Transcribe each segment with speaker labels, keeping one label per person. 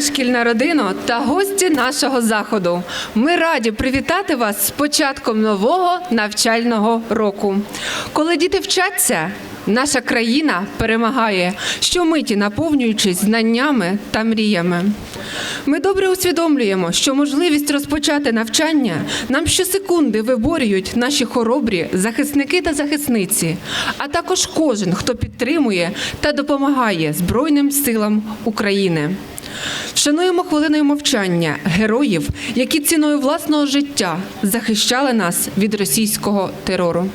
Speaker 1: шкільна родина та гості нашого заходу. Ми раді привітати вас з початком нового навчального року. Коли діти вчаться, наша країна перемагає, щомиті наповнюючись знаннями та мріями. Ми добре усвідомлюємо, що можливість розпочати навчання нам щосекунди виборюють наші хоробрі захисники та захисниці, а також кожен, хто підтримує та допомагає Збройним силам України. Шануємо хвилиною мовчання героїв, які ціною власного життя захищали нас від російського терору.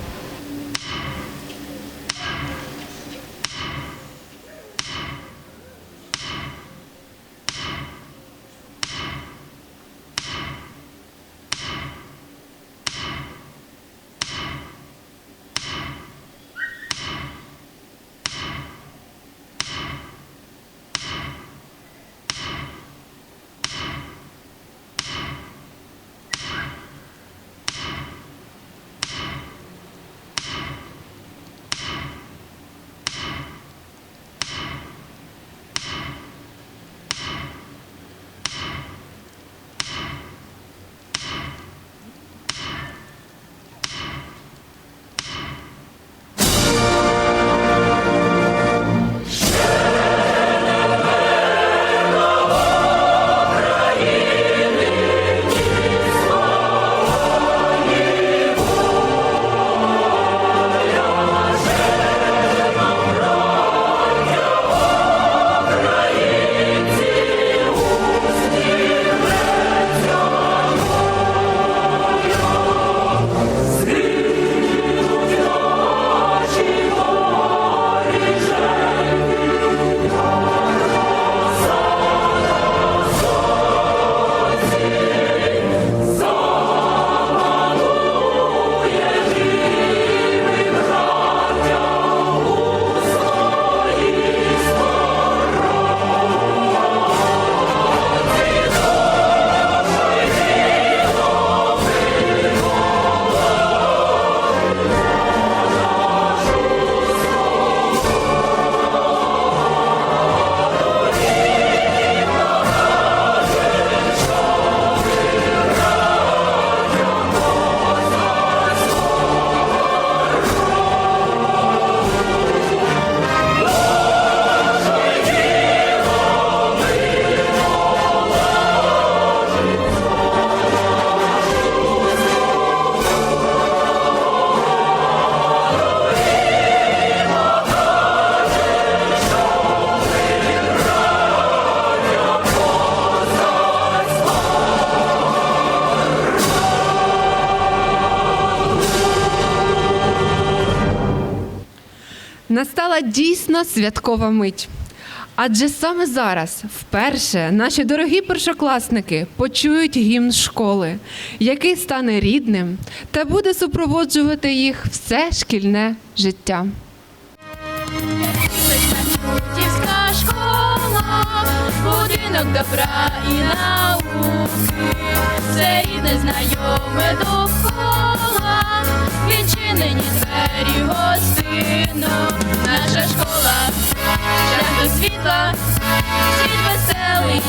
Speaker 1: Настала дійсно святкова мить. Адже саме зараз, вперше, наші дорогі першокласники почують гімн школи, який стане рідним та буде супроводжувати їх все шкільне життя.
Speaker 2: Дівська школа, будинок добра і науки, все рідне знайоме довкола, відчинені двері гостину, наша школа, шлях до світла, світ веселий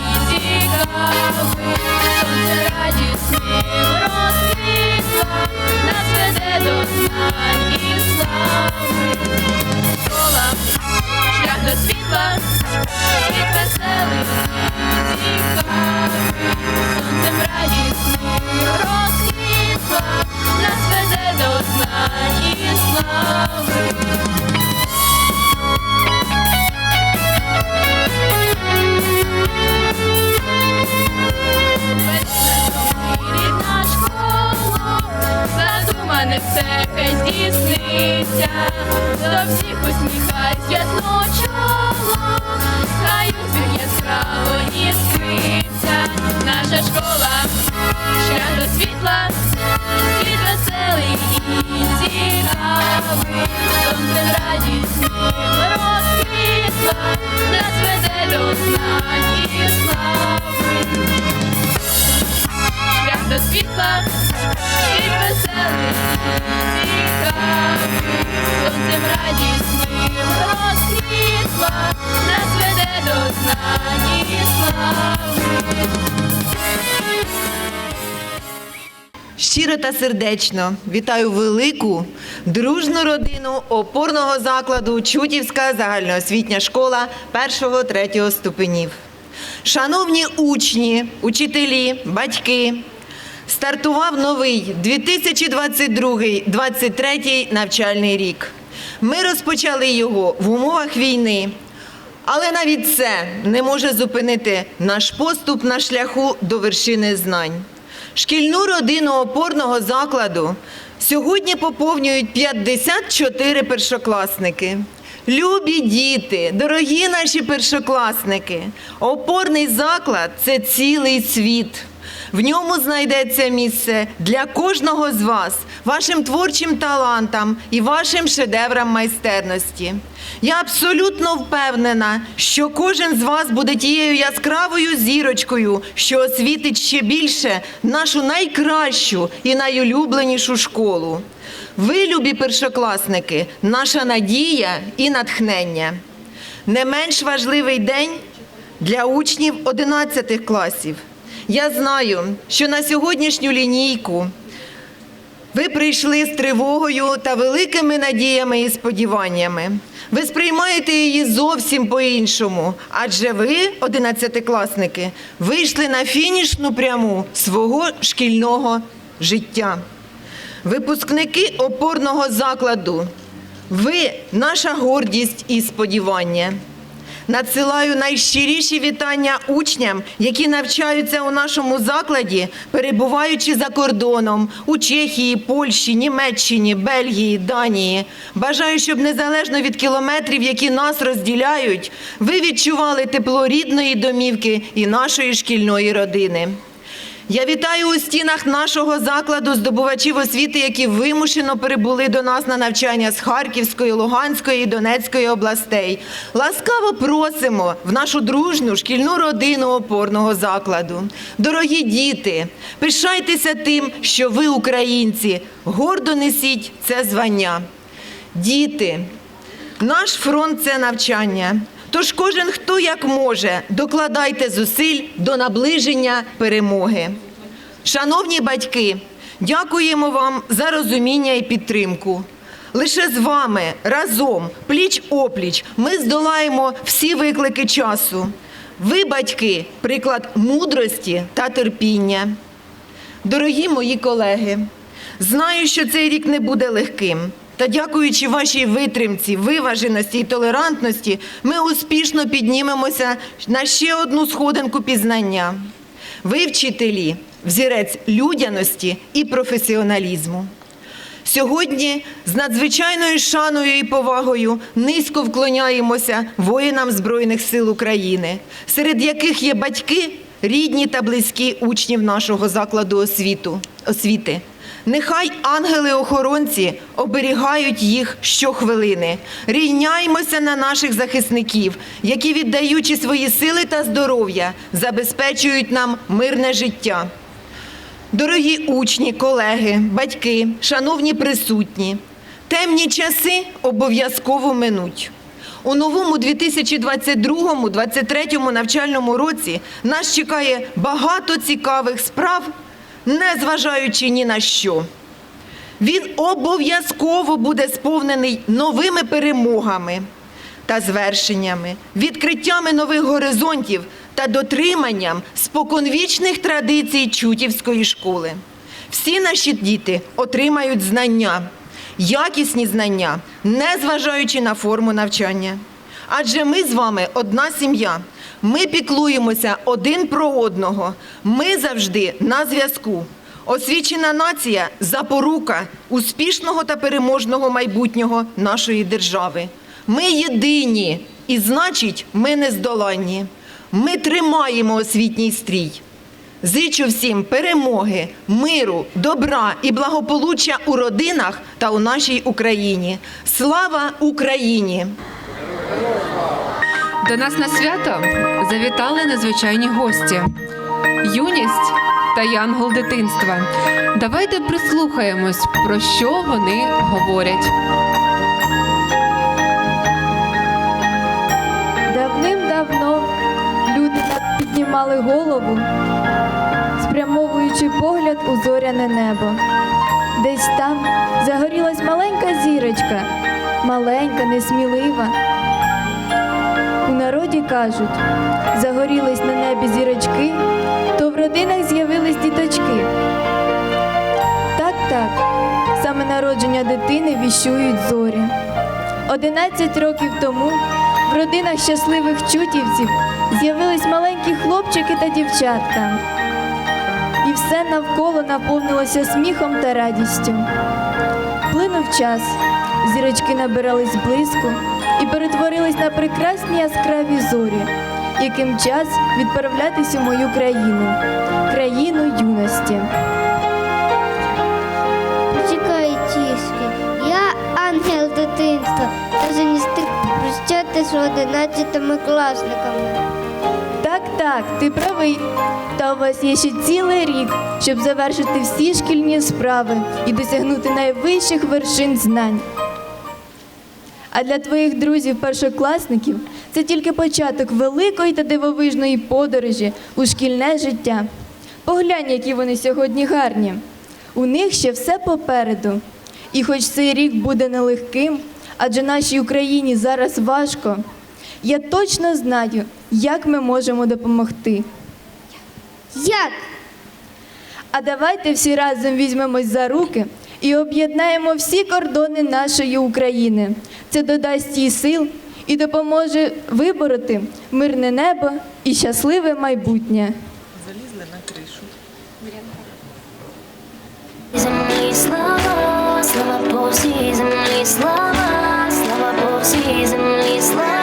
Speaker 2: і цікавий, сонце радісним розквітло, нас веде до знань і слави. Школа, шлях до світла, світ веселий і цікавий, сонцем радісним розквітла, нас веде до знань і слави. Світла, і цікавий, сонцем радісним розквітла, нас веде до знань і слави.
Speaker 3: Щиро та сердечно вітаю велику дружну родину опорного закладу Чутівська загальноосвітня школа 1-3 ступенів. Шановні учні, учителі, батьки, стартував новий 2022-2023 навчальний рік. Ми розпочали його в умовах війни, але навіть це не може зупинити наш поступ на шляху до вершини знань. Шкільну родину опорного закладу сьогодні поповнюють 54 першокласники. Любі діти, дорогі наші першокласники, опорний заклад це цілий світ. В ньому знайдеться місце для кожного з вас, вашим творчим талантам і вашим шедеврам майстерності. Я абсолютно впевнена, що кожен з вас буде тією яскравою зірочкою, що освітить ще більше нашу найкращу і найулюбленішу школу. Ви, любі першокласники, наша надія і натхнення. Не менш важливий день для учнів 11 класів. Я знаю, що на сьогоднішню лінійку ви прийшли з тривогою та великими надіями і сподіваннями. Ви сприймаєте її зовсім по-іншому, адже ви, одинадцятикласники, вийшли на фінішну пряму свого шкільного життя. Випускники опорного закладу, ви наша гордість і сподівання. Надсилаю найщиріші вітання учням, які навчаються у нашому закладі, перебуваючи за кордоном у Чехії, Польщі, Німеччині, Бельгії, Данії. Бажаю, щоб незалежно від кілометрів, які нас розділяють, ви відчували тепло рідної домівки і нашої шкільної родини. Я вітаю у стінах нашого закладу здобувачів освіти, які вимушено прибули до нас на навчання з Харківської, Луганської і Донецької областей. Ласкаво просимо в нашу дружну шкільну родину опорного закладу. Дорогі діти, пишайтеся тим, що ви українці, гордо несіть це звання. Діти, наш фронт це навчання. Тож кожен, хто як може, докладайте зусиль до наближення перемоги. Шановні батьки, дякуємо вам за розуміння і підтримку. Лише з вами разом, пліч опліч, ми здолаємо всі виклики часу. Ви, батьки, приклад мудрості та терпіння. Дорогі мої колеги, знаю, що цей рік не буде легким. Та дякуючи вашій витримці, виваженості і толерантності, ми успішно піднімемося на ще одну сходинку пізнання. Ви, вчителі, взірець людяності і професіоналізму. Сьогодні з надзвичайною шаною і повагою низько вклоняємося воїнам Збройних сил України, серед яких є батьки, рідні та близькі учнів нашого закладу освіту, освіти. Нехай ангели-охоронці оберігають їх щохвилини. Рівняймося на наших захисників, які, віддаючи свої сили та здоров'я, забезпечують нам мирне життя. Дорогі учні, колеги, батьки, шановні присутні, темні часи обов'язково минуть. У новому 2022-2023 навчальному році нас чекає багато цікавих справ, не зважаючи ні на що. Він обов'язково буде сповнений новими перемогами та звершеннями, відкриттями нових горизонтів та дотриманням споконвічних традицій Чутівської школи. Всі наші діти отримають знання, якісні знання, не зважаючи на форму навчання. Адже ми з вами одна сім'я. Ми піклуємося один про одного. Ми завжди на зв'язку. Освічена нація запорука успішного та переможного майбутнього нашої держави. Ми єдині, і значить, ми нездоланні. Ми тримаємо освітній стрій. Зичу всім перемоги, миру, добра і благополуччя у родинах та у нашій Україні. Слава Україні!
Speaker 1: До нас на свято завітали незвичайні гості. Юність та янгол дитинства. Давайте прислухаємось, про що вони говорять.
Speaker 4: Давним-давно люди піднімали. голову, спрямовуючи погляд у зоряне небо. Десь там загорілась маленька зірочка, маленька, несмілива. Народі кажуть, загорілись на небі зірочки, то в родинах з'явились діточки. Так, так, саме народження дитини віщують зорі. 11 років тому в родинах щасливих чутівців з'явились маленькі хлопчики та дівчатка. І все навколо наповнилося сміхом та радістю. Плинув час, зірочки набирались блиску і перетворились на прекрасні яскраві зорі, яким час відправлятись у мою країну, країну юності.
Speaker 5: Почекай тішки. Я ангел дитинства, та не встиг прощати з 11 класниками.
Speaker 4: Так, так, ти правий. Та у вас є ще цілий рік, щоб завершити всі шкільні справи і досягнути найвищих вершин знань. А для твоїх друзів-першокласників це тільки початок великої та дивовижної подорожі у шкільне життя. Поглянь, які вони сьогодні гарні. У них ще все попереду. І хоч цей рік буде нелегким, адже нашій Україні зараз важко, я точно знаю, як ми можемо допомогти.
Speaker 5: Як?
Speaker 4: А давайте всі разом візьмемось за руки і об'єднаємо всі кордони нашої України. Це додасть їй сил і допоможе вибороти мирне небо і щасливе майбутнє.
Speaker 6: Залізли Землі слава, слава по всій землі слава, слава по всій землі слава,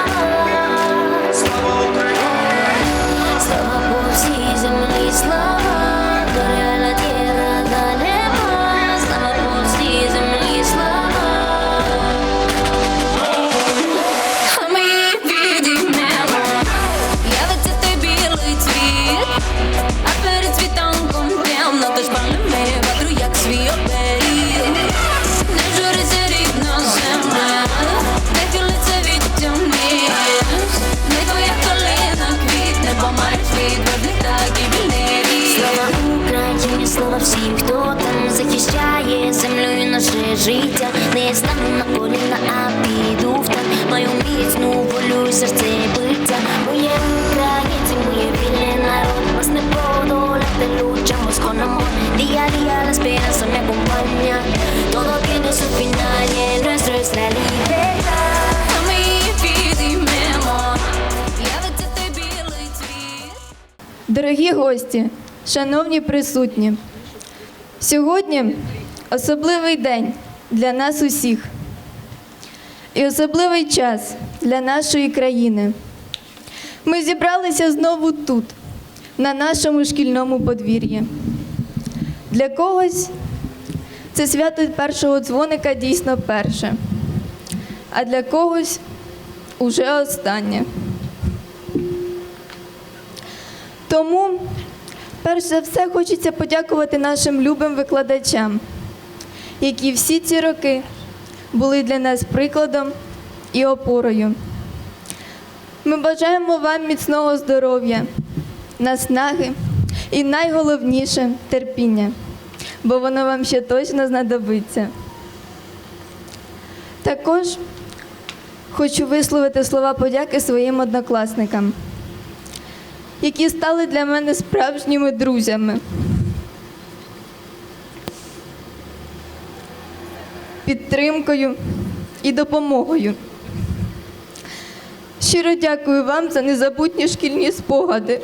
Speaker 6: Всім, хто там захищає землю і наше життя. Не стану на коліна, а піду в танк. Маю міцну волю і серце биття. Моє українці, моє вільний народ. Вас не подолати luchamos con amor. Día a día la esperanza me acompaña. Todo tiene su final y el nuestro es la libertad.
Speaker 4: Дорогі гості, шановні присутні, сьогодні особливий день для нас усіх і особливий час для нашої країни. Ми зібралися знову тут, на нашому шкільному подвір'ї. Для когось це свято першого дзвоника дійсно перше, а для когось уже останнє. Тому, перш за все, хочеться подякувати нашим любим викладачам, які всі ці роки були для нас прикладом і опорою. Ми бажаємо вам міцного здоров'я, наснаги і найголовніше терпіння, бо воно вам ще точно знадобиться. Також хочу висловити слова подяки своїм однокласникам які стали для мене справжніми друзями. Підтримкою і допомогою. Щиро дякую вам за незабутні шкільні спогади.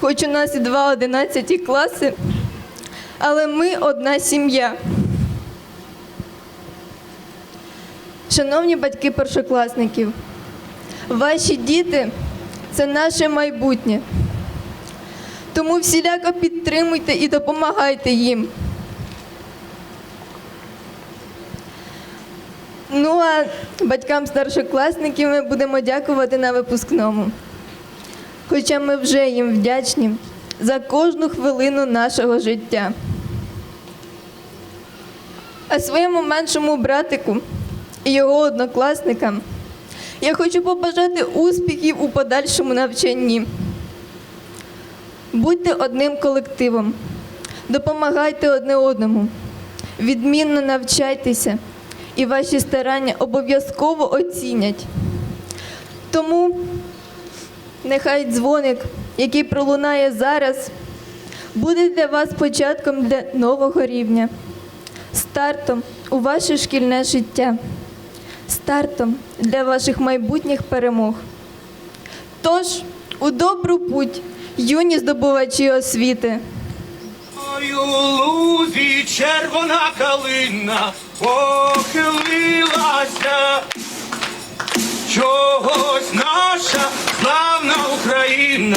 Speaker 4: Хоч у нас і два одинадцяті класи, але ми одна сім'я. Шановні батьки першокласників, ваші діти це наше майбутнє. Тому всіляко підтримуйте і допомагайте їм. Ну а батькам старшокласників ми будемо дякувати на випускному. Хоча ми вже їм вдячні за кожну хвилину нашого життя. А своєму меншому братику і його однокласникам я хочу побажати успіхів у подальшому навчанні. Будьте одним колективом, допомагайте одне одному, відмінно навчайтеся, і ваші старання обов'язково оцінять. Тому нехай дзвоник, який пролунає зараз, буде для вас початком для нового рівня, стартом у ваше шкільне життя, стартом для ваших майбутніх перемог. Тож, у добру путь, юні здобувачі освіти.
Speaker 7: Ой, у лузі червона калина похилилася, чогось наша славна Україна.